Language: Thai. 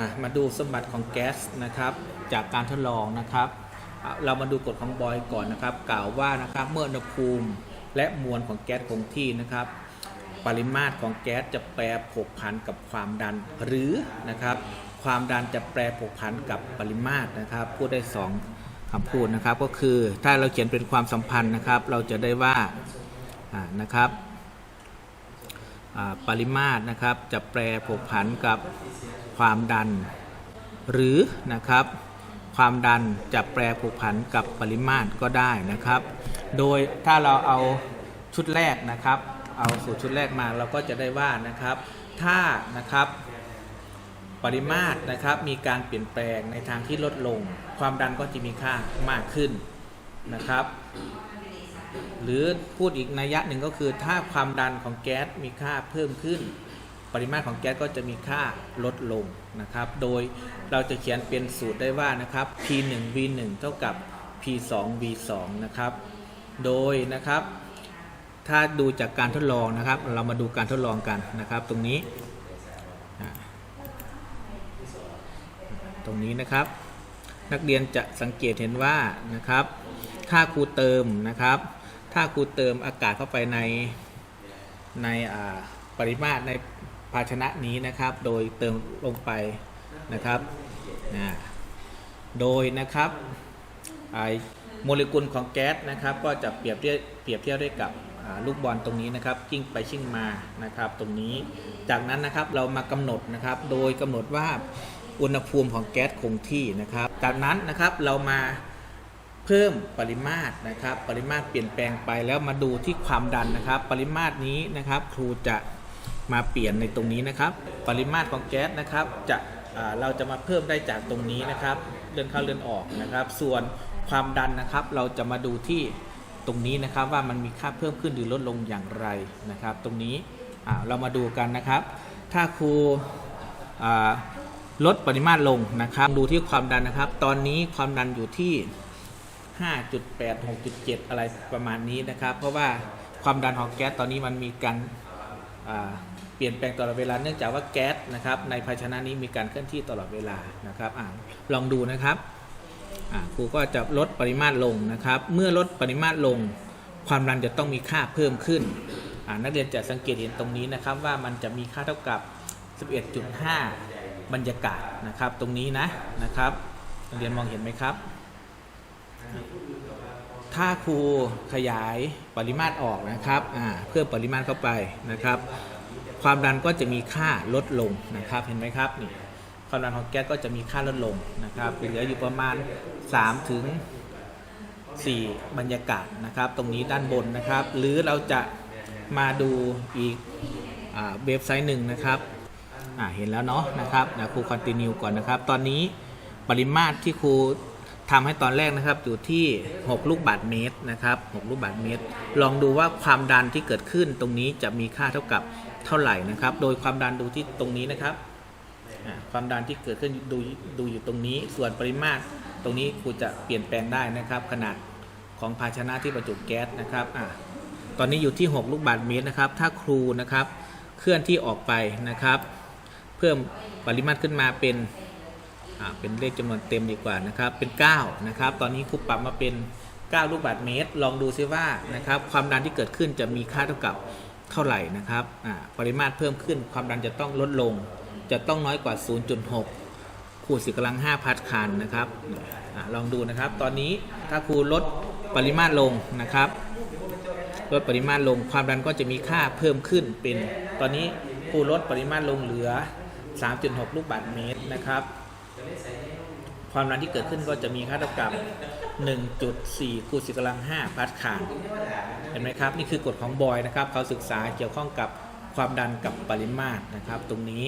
อะมาดูสมบัติของแก๊สนะครับจากการทดลองนะครับ เรามาดูกฎของบอยก่อนนะครับ กล่าวว่านะครับเมื่ออุณหภูมิและมวลของแก๊สคงที่นะครับ ปริมาตรของแก๊สจะแปรผกผันกับความดันหรือนะครับ ความดันจะแปรผกผันกับปริมาตรนะครับ พูดได้สองคำพูดนะครับ ก็คือถ้าเราเขียนเป็นความสัมพันธ์นะครับ เราจะได้ว่านะครับ ปริมาตรนะครับ จะแปรผกผันกับความดัน หรือนะครับ ความดันจะแปรผกผันกับปริมาตรก็ได้นะครับ โดยถ้าเราเอาชุดแรกนะครับ เอาสูตรชุดแรกมาเราก็จะได้ว่านะครับ ถ้านะครับปริมาตรนะครับมีการเปลี่ยนแปลงในทางที่ลดลง ความดันก็จะมีค่ามากขึ้นนะครับ หรือพูดอีกนัยยะหนึ่งก็คือถ้าความดันของแก๊สมีค่าเพิ่มขึ้น ปริมาตรของแก๊สก็จะมีค่าลดลงนะครับ โดยเราจะเขียนเป็นสูตรได้ว่านะครับ P1 V1 เท่ากับ P2 V2 นะครับ โดยนะครับ ถ้าดูจากการทดลองนะครับ เรามาดูการทดลองกันนะครับ ตรงนี้ ตรงนี้นะครับ นักเรียนจะสังเกตเห็นว่านะครับถ้าครูเติมนะครับ ถ้าครูเติมอากาศเข้าไปในในอ่าปริมาตรในภาชนะนี้นะครับ โดยเติมลงไปนะครับนะโดยนะครับไอโมเลกุลของแก๊สนะครับ ก็จะเปรียบเทียบเปรียบเทียบได้กับลูกบอลตรงนี้นะครับกิ้งไปชิ่งมานะครับ ตรงนี้จากนั้นนะครับเรามากำหนดนะครับ โดยกำหนดว่าอุณหภูมิของแก๊สคงที่นะครับ จากนั้นนะครับเรามา เพิ่มปริมาตรนะครับ ปริมาตรเปลี่ยนแปลงไปแล้วมาดูที่ความดันนะครับ ปริมาตรนี้นะครับ ครูจะมาเปลี่ยนในตรงนี้นะครับ ปริมาตรของแก๊สนะครับ จะเราจะมาเพิ่มได้จากตรงนี้นะครับ เลื่อนเข้าเลื่อนออกนะครับ ส่วนความดันนะครับ เราจะมาดูที่ตรงนี้นะครับว่ามันมีค่าเพิ่มขึ้นหรือลดลงอย่างไรนะครับ ตรงนี้เรามาดูกันนะครับ ถ้าครูลดปริมาตรลงนะครับ ดูที่ความดันนะครับ ตอนนี้ความดันอยู่ที่ 5.8 6.7 อะไรประมาณนี้นะครับ เพราะว่าความดันของแก๊สตอนนี้มันมีการเปลี่ยนแปลงตลอดเวลาเนื่องจากว่าแก๊สนะครับในภาชนะนี้มีการเคลื่อนที่ตลอดเวลานะครับอลองดูนะครับครูก็จะลดปริมาตรลงนะครับ เมื่อลดปริมาตรลง ความดันจะต้องมีค่าเพิ่มขึ้น นักเรียนจะสังเกตเห็นตรงนี้นะครับว่ามันจะมีค่าเท่ากับ 11.5 บรรยากาศนะครับตรงนี้นะนะครับ นักเรียนมองเห็นไหมครับ ถ้าครูขยายปริมาตรออกนะครับเพิ่มปริมาตรเข้าไปนะครับ ความดันก็จะมีค่าลดลงนะครับเห็นไหมครับนี่ความดันของแก๊สก็จะมีค่าลดลงนะครับเหลืออยู่ประมาณ 3 ถึง 4 บรรยากาศนะครับ ตรงนี้ด้านบนนะครับ หรือเราจะมาดูอีกเว็บไซต์หนึ่งนะครับเห็นแล้วเนาะนะครับครูคอนติเนียก่อนนะครับ ตอนนี้ปริมาตรที่ครู ทำให้ตอนแรกนะครับอยู่ที่ 6 ลูกบาศก์เมตรนะครับ 6 ลูกบาศก์เมตร ลองดูว่าความดันที่เกิดขึ้นตรงนี้จะมีค่าเท่ากับเท่าไหร่นะครับ โดยความดันดูที่ตรงนี้นะครับ ความดันที่เกิดขึ้นดูดูอยู่ตรงนี้ ส่วนปริมาตรตรงนี้ครูจะเปลี่ยนแปลงได้นะครับ ขนาดของภาชนะที่บรรจุแก๊สนะครับอตอนนี้อยู่ที่ 6 ลูกบาศก์เมตรนะครับ ถ้าครูนะครับ เคลื่อนที่ออกไปนะครับ เพิ่มปริมาตรขึ้นมาเป็น เป็นเลขจำนวนเต็มดีกว่านะครับ เป็น 9 นะครับ ตอนนี้ครูปรับมาเป็น 9 ลูกบาศก์เมตร ลองดูซิว่านะครับ ความดันที่เกิดขึ้นจะมีค่าเท่ากับเท่าไหร่นะครับ ปริมาตรเพิ่มขึ้น ความดันจะต้องลดลง จะต้องน้อยกว่า 0.6 คูณสิกำลัง 5 พัดคานนะครับอลองดูนะครับ ตอนนี้ถ้าครูลดปริมาตรลงนะครับ ลดปริมาตรลง ความดันก็จะมีค่าเพิ่มขึ้นเป็น ตอนนี้ครูลดปริมาตรลงเหลือ 3.6 ลูกบาศก์เมตรนะครับ ความดันที่เกิดขึ้นก็จะมีค่าเท่ากับ 1.4คูณสิบกำลัง 5 พัดคานเห็นไหมครับ นี่คือกฎของบอยนะครับ เขาศึกษาเกี่ยวข้องกับความดันกับปริมาตรนะครับ ตรงนี้